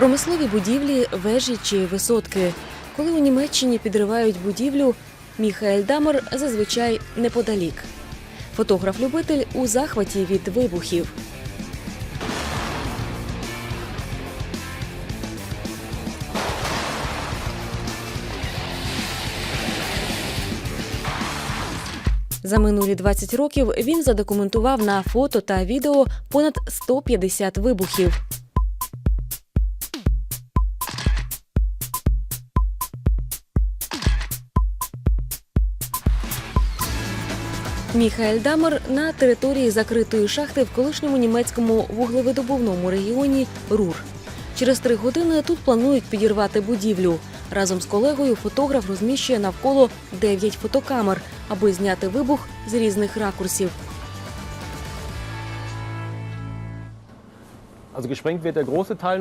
Промислові будівлі, вежі чи висотки. Коли у Німеччині підривають будівлю, Міхаель Дамер зазвичай неподалік. Фотограф-любитель у захваті від вибухів. За минулі 20 років він задокументував на фото та відео понад 150 вибухів. Міхаель Дамер на території закритої шахти в колишньому німецькому вуглевидобувному регіоні Рур. Через три години тут планують підірвати будівлю. Разом з колегою фотограф розміщує навколо 9 фотокамер, аби зняти вибух з різних ракурсів.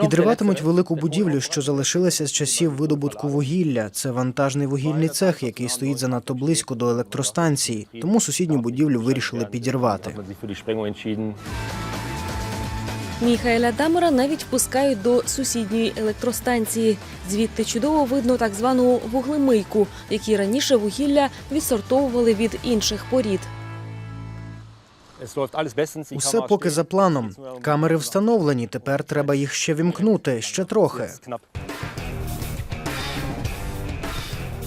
Підриватимуть велику будівлю, що залишилася з часів видобутку вугілля. Це вантажний вугільний цех, який стоїть занадто близько до електростанції. Тому сусідню будівлю вирішили підірвати. Міхаеля Дамера навіть пускають до сусідньої електростанції. Звідти чудово видно так звану вуглемийку, які раніше вугілля відсортовували від інших порід. Усе поки за планом. Камери встановлені. Тепер треба їх ще вімкнути. Ще трохи.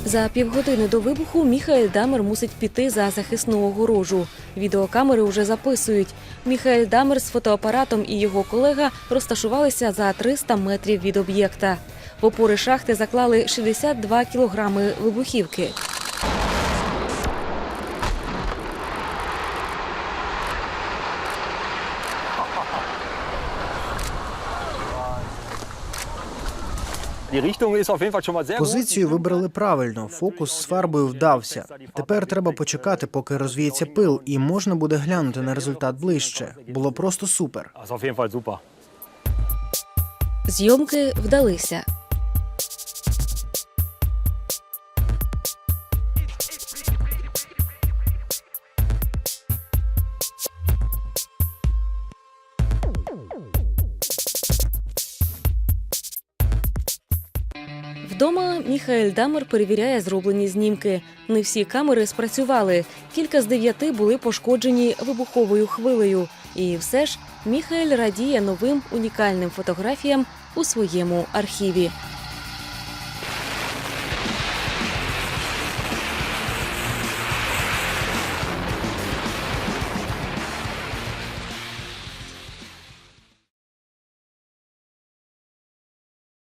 За півгодини до вибуху Міхаель Дамер мусить піти за захисну огорожу. Відеокамери вже записують. Міхаель Дамер з фотоапаратом і його колега розташувалися за 300 метрів від об'єкта. В опори шахти заклали 62 кілограми вибухівки. Позицію вибрали правильно. Фокус з фарбою вдався. Тепер треба почекати, поки розвіється пил, і можна буде глянути на результат ближче. Було просто супер. Зйомки вдалися. Вдома Міхаель Дамер перевіряє зроблені знімки. Не всі камери спрацювали. Кілька з дев'яти були пошкоджені вибуховою хвилею. І все ж Міхаель радіє новим унікальним фотографіям у своєму архіві.